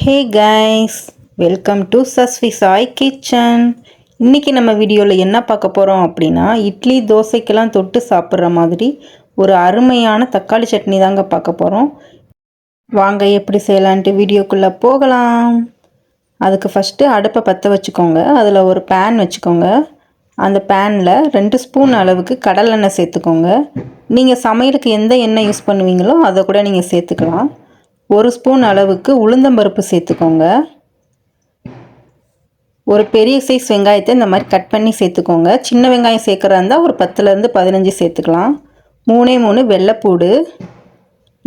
Hey guys welcome to Saswi Sai kitchen இன்றைக்கி நம்ம வீடியோவில் என்ன பார்க்க போகிறோம் அப்படின்னா இட்லி தோசைக்கெல்லாம் தொட்டு சாப்பிட்ற மாதிரி ஒரு அருமையான தக்காளி சட்னி தாங்க பார்க்க போகிறோம் வாங்க எப்படி செய்யலான்ட்டு வீடியோக்குள்ளே போகலாம். அதுக்கு ஃபஸ்ட்டு அடுப்பை பற்ற வச்சுக்கோங்க. அதில் ஒரு பேன் வச்சுக்கோங்க. அந்த பேனில் ரெண்டு ஸ்பூன் அளவுக்கு கடலெண்ணெய் சேர்த்துக்கோங்க. நீங்கள் சமையலுக்கு எந்த எண்ணெய் யூஸ் பண்ணுவீங்களோ அதை கூட நீங்கள் சேர்த்துக்கலாம். ஒரு ஸ்பூன் அளவுக்கு உளுந்தம்பருப்பு சேர்த்துக்கோங்க. ஒரு பெரிய சைஸ் வெங்காயத்தை இந்த மாதிரி கட் பண்ணி சேர்த்துக்கோங்க. சின்ன வெங்காயம் சேர்க்குறா இருந்தால் ஒரு பத்துலேருந்து பதினஞ்சு சேர்த்துக்கலாம். மூணே மூணு வெள்ளைப்பூடு.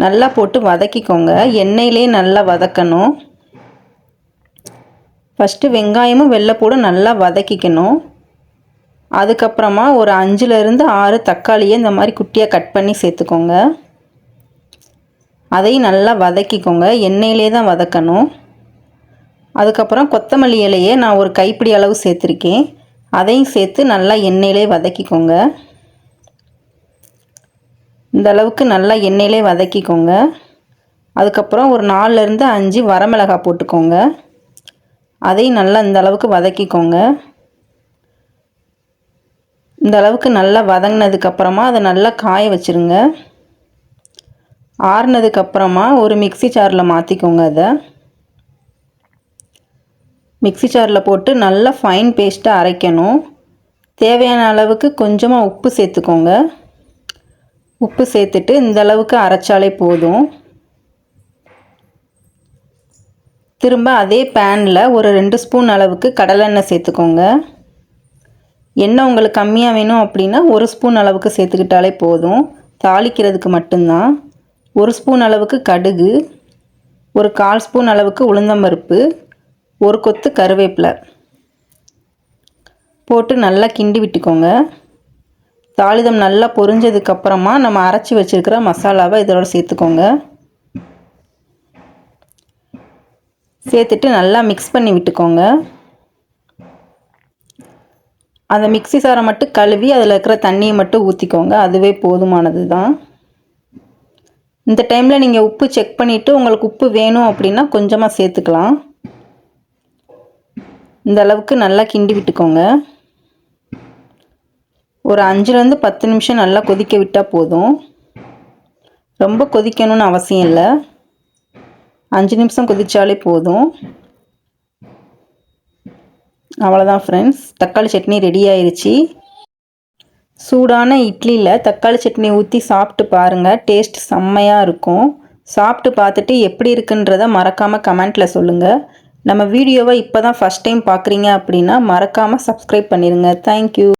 நல்லா போட்டு வதக்கிக்கோங்க. எண்ணெயிலே நல்லா வதக்கணும். ஃபஸ்ட்டு வெங்காயமும் வெள்ளைப்பூடும் நல்லா வதக்கிக்கணும். அதுக்கப்புறமா ஒரு அஞ்சுலேருந்து ஆறு தக்காளியை இந்த மாதிரி குட்டியாக கட் பண்ணி சேர்த்துக்கோங்க. அதையும் நல்லா வதக்கிக்கோங்க. எண்ணெயிலே தான் வதக்கணும். அதுக்கப்புறம் கொத்தமல்லி இலையை நான் ஒரு கைப்பிடி அளவு சேர்த்துருக்கேன். அதையும் சேர்த்து நல்லா எண்ணெயிலே வதக்கிக்கோங்க. இந்த அளவுக்கு நல்லா எண்ணெயிலே வதக்கிக்கோங்க. அதுக்கப்புறம் ஒரு நாலுலேருந்து அஞ்சு வரமிளகாய் போட்டுக்கோங்க. அதையும் நல்லா இந்த அளவுக்கு வதக்கிக்கோங்க. இந்த அளவுக்கு நல்லா வதங்கினதுக்கப்புறமா அதை நல்லா காய வச்சுருங்க. ஆறுனதுக்கப்புறமா ஒரு மிக்சி ஜாரில் மாற்றிக்கோங்க அதை. மிக்சி ஜாரில் போட்டு நல்லா ஃபைன் பேஸ்ட்டாக அரைக்கணும். தேவையான அளவுக்கு கொஞ்சமாக உப்பு சேர்த்துக்கோங்க. உப்பு சேர்த்துட்டு இந்த அளவுக்கு அரைச்சாலே போதும். திரும்ப அதே பேனில் ஒரு ரெண்டு ஸ்பூன் அளவுக்கு கடலெண்ணெய் சேர்த்துக்கோங்க. எண்ணெய் உங்களுக்கு கம்மியாக வேணும் அப்படின்னா ஒரு ஸ்பூன் அளவுக்கு சேர்த்துக்கிட்டாலே போதும். தாளிக்கிறதுக்கு மட்டும்தான். ஒரு ஸ்பூன் அளவுக்கு கடுகு ஒரு கால் ஸ்பூன் அளவுக்கு உளுந்தம்பருப்பு ஒரு கொத்து கருவேப்பிலை. போட்டு நல்லா கிண்டி விட்டுக்கோங்க. தாளிதம் நல்லா பொரிஞ்சதுக்கப்புறமா நம்ம அரைச்சி வச்சுருக்கிற மசாலாவை இதோட சேர்த்துக்கோங்க. சேர்த்துட்டு நல்லா மிக்ஸ் பண்ணி விட்டுக்கோங்க. அந்த மிக்சி சாரை மட்டும் கழுவி அதில் இருக்கிற தண்ணியை மட்டும் ஊற்றிக்கோங்க அதுவே போதுமானது தான் இந்த டைமில் நீங்கள் உப்பு செக் பண்ணிவிட்டு உங்களுக்கு உப்பு வேணும் அப்படின்னா கொஞ்சமாக சேர்த்துக்கலாம். இந்த அளவுக்கு நல்லா கிண்டி விட்டுக்கோங்க. ஒரு அஞ்சுலேருந்து பத்து நிமிஷம் நல்லா கொதிக்க விட்டால் போதும். ரொம்ப கொதிக்கணும்னு அவசியம் இல்லை. அஞ்சு நிமிஷம் கொதித்தாலே போதும். அவ்வளோதான் ஃப்ரெண்ட்ஸ் தக்காளி சட்னி ரெடி ஆயிடுச்சு சூடான இட்லியில் தக்காளி சட்னி ஊற்றி சாப்பிட்டு பாருங்கள் டேஸ்ட் செம்மையாக இருக்கும். சாப்பிட்டு பார்த்துட்டு எப்படி இருக்குன்றத மறக்காமல் கமெண்ட்டில் சொல்லுங்கள் நம்ம வீடியோவை இப்போ தான் ஃபஸ்ட் டைம் பார்க்குறீங்க அப்படின்னா மறக்காமல் சப்ஸ்கிரைப் பண்ணிடுங்க தேங்க்யூ